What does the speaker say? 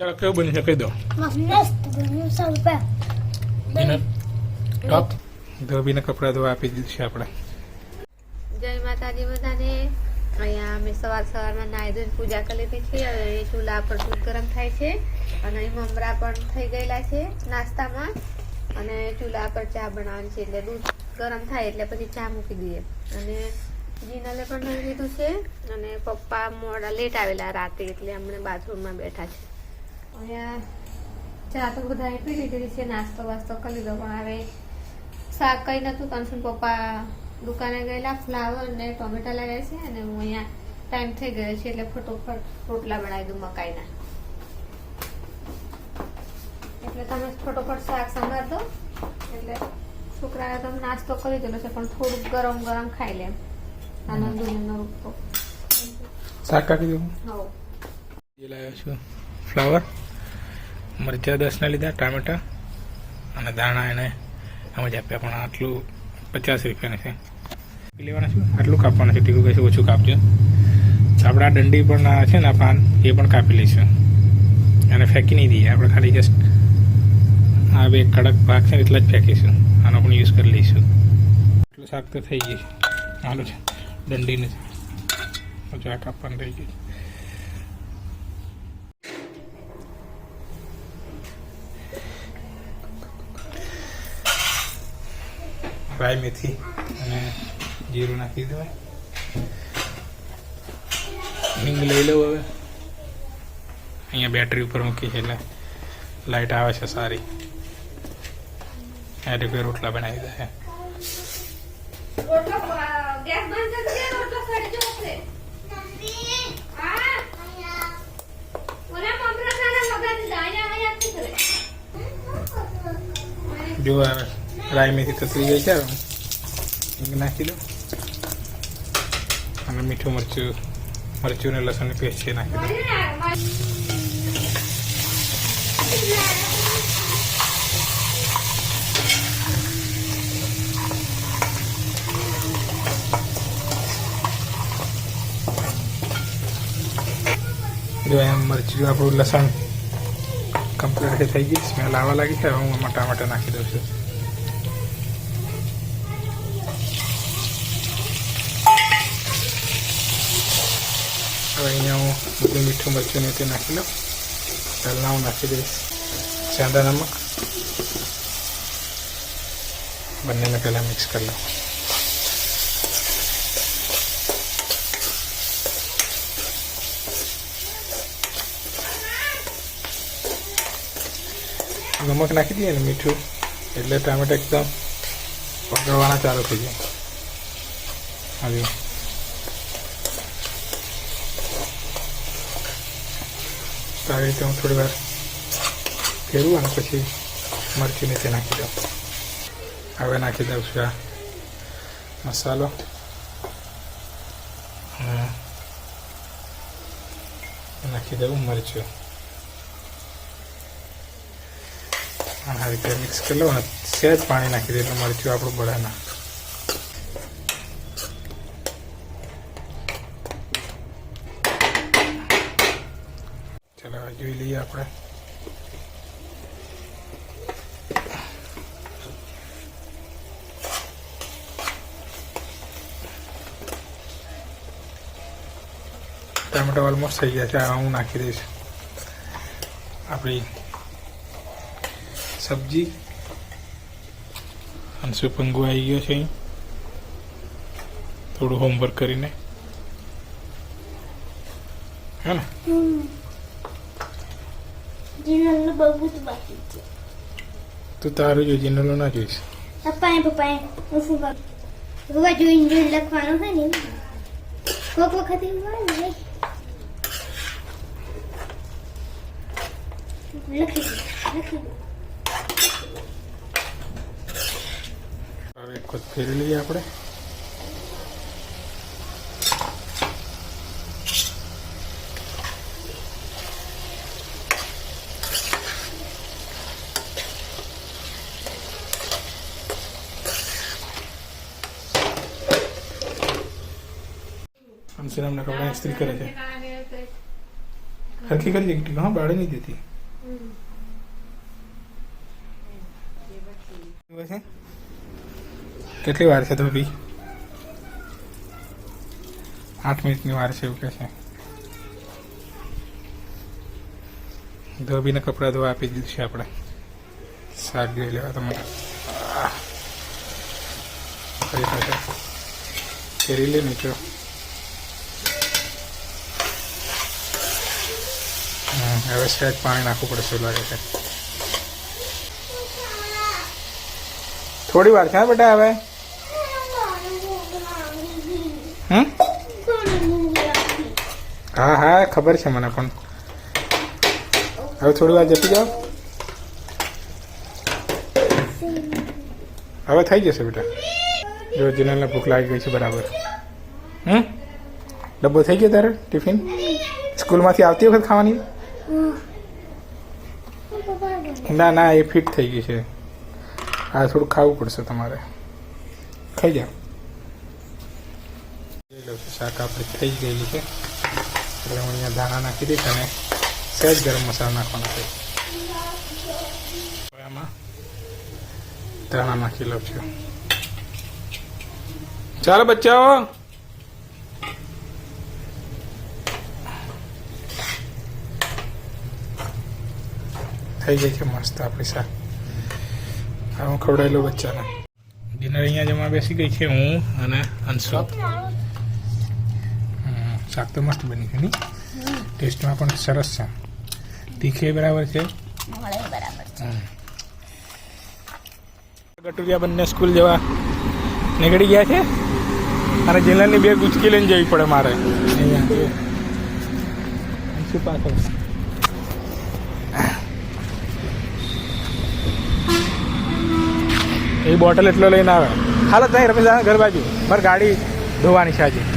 ચાલો કેવું બની છે? કહી દો. બન્યું ટોપ? ધોબીને કપડાં ધોવા આપી દીધું છે આપણે. જય માતાજી બધાને. અહીંયા અમે સવાર સવારમાં નાહી ધોઈને પૂજા કરી લીધી છે. હવે ચૂલા પર દૂધ ગરમ થાય છે અને અહીં મમરા પણ થઈ ગયેલા છે નાસ્તામાં. અને ચૂલા પર ચા બનાવવાની છે એટલે દૂધ ગરમ થાય એટલે પછી ચા મૂકી દઈએ. અને જીનલે પણ નાહી લીધું છે અને પપ્પા મોડા લેટ આવેલા રાતે એટલે અમને બાથરૂમમાં બેઠા છે. અહીંયા ચા તો બધાએ પી છે નાસ્તો વાસ્તો કરી લીધો પણ હવે શાક કઈ નતું કંસન પપ્પા દુકાને ગયેલા ફ્લાવર ને ટોમેટા લાવ્યા છે અને હું અહીંયા ટાઈમ થઈ ગયો છે એટલે ફટોફટ રોટલા બનાવી દઉં મકાઈના. એટલે તમે ફટોફટ શાક સંભાળ દો એટલે છોકરાએ તો નાસ્તો કરી દીધો છે પણ થોડુંક ગરમ ગરમ ખાઈ લે. આનંદ નો રૂપો શાક કાપી દઉં? એ લાવ્યો છું ફ્લાવર. મરચાં દસના લીધા ટામેટા અને દાણા એને એમ જ આપ્યા. પણ આટલું પચાસ રૂપિયાનું છે. લેવાના છું. આટલું કાપવાનું છે. ટીકું કહેશે ઓછું કાપજો. આપણા દંડી પણ છે ને પાન, એ પણ કાપી લઈશું. અને ફેંકી નહીં દઈએ. આપણે ખાલી જસ્ટ આ બે કડક ભાગ છે એટલા જ ફેંકીશું. આનો પણ યુઝ કરી લઈશું. એટલું શાક તો થઈ ગયું છે. છે. દંડીને છે. આ કાપવાનું થઈ ગયું રાઈ મેથી અને જીરું નાખી દેવાય. હિંગ લઈ લઉં હવે. અહીંયા બેટરી ઉપર મૂકી છે એટલે લાઈટ આવે છે સારી. આ રીતે રોટલા બનાવી દે છે. જો હવે રાઈ મેથી તતરી ગઈ છે નાખી દો. અને મીઠું મરચું મરચું ને લસણની પેસ્ટ છે નાખી દો. જો એમ મરચું, આપણું લસણ કમ્પ્લીટ થઈ ગયું સ્મેલ આવવા લાગી છે હું ટમાટા નાખી દઉં છું. હવે અહીંયા હું બધું મીઠું મરચું ને તે નાખી લઉં પહેલાં હું નાખી દઈશ સેંદા નમક બંનેને પહેલાં મિક્સ કરી લઉં નમક નાખી દઈએ ને મીઠું એટલે ટામેટા એકદમ પકડવાના ચાલુ થઈ જાય હવે તો આવી રીતે હું થોડી વાર ફેરવું અને પછી મરચીને નીચે નાખી દઉં. હવે નાખી દઉં છું આ મસાલો. નાખી દઉં મરચું. આ રીતે મિક્સ કરી લઉં અને સહેજ પાણી નાખી એટલે મરચું આપણું બળે હવે જોઈ લઈએ આપણે ટામેટા ઓલમોસ્ટ થઈ ગયા છે આ હું નાખી દઈશ આપણી સબ્જી અંશુ પંગુ આવી ગયો છે અહીં થોડું હોમવર્ક કરીને હે ને જીનલનું બહુ જ બાકી છે તું તારું જો જનરલો ના જોઈશ પપ્પાએ પપ્પાએ હું શું કરું રોવા જોઈને જોઈને લખવાનું હોય ને કોક વખત એવું હોય ને. લખી લખી હવે ખુદ ફેરી લઈએ આપણે અંશુરામના કપડા ઇસ્ત્રી કરે છે. હરખી કરી ટીકો હા બાળી નહીં દેતી. કેટલી વાર છે ધોબી? આઠ મિનિટની વાર છે એવું કે છે. ધોબીને કપડાં ધોવા આપી દીધું છે આપણે. શાક જોઈ લેવા તમારે. ફરી પાછા. ફેરી લે નીચો હવે સહેજ પાણી નાખવું પડશે લાગે છે? થોડી વાર છે બેટા હવે. હા હા, ખબર છે મને પણ. હવે થોડી વાર જતી જાઓ. હવે થઈ જશે બેટા. જો જીનલને ભૂખ લાગી ગઈ છે બરાબર. હમ? ડબ્બો થઈ ગયો તારે, ટિફિન? સ્કૂલમાંથી આવતી વખત ખાવાની? ના ના, એ ફિટ થઈ ગઈ છે. આ થોડું ખાવું પડશે તમારે. ખાઈ જાઓ શાક આપણી થઈ ગયેલી છે. એટલે હું અહીંયા ધાણા નાખી દઈશ અને સહેજ ગરમ મસાલો નાખવાનો છે. આમાં ધાણા નાખી લઉં છું. ચાલો, બચ્ચાઓ. થઈ ગઈ છે મસ્ત આપણી શાક હું ખવડાવેલું બચ્ચાને. ડિનર અહીંયા જમવા બેસી ગઈ છે હું અને અંશુ. શાક તો મસ્ત બની છે નહીં? ટેસ્ટમાં પણ સરસ છે. તીખે બરાબર છે? ગટુરિયા બંને સ્કૂલ જવા નીકળી ગયા છે? અને જિલ્લાની બે ગુચકી લઈને જવી પડે મારે. અહીંયા શું પાછળ. એ બોટલ એટલો લઈને આવે. હાલો ત્યાં રમેશ ઘર બાજુ. મારે ગાડી ધોવાની છે આજે.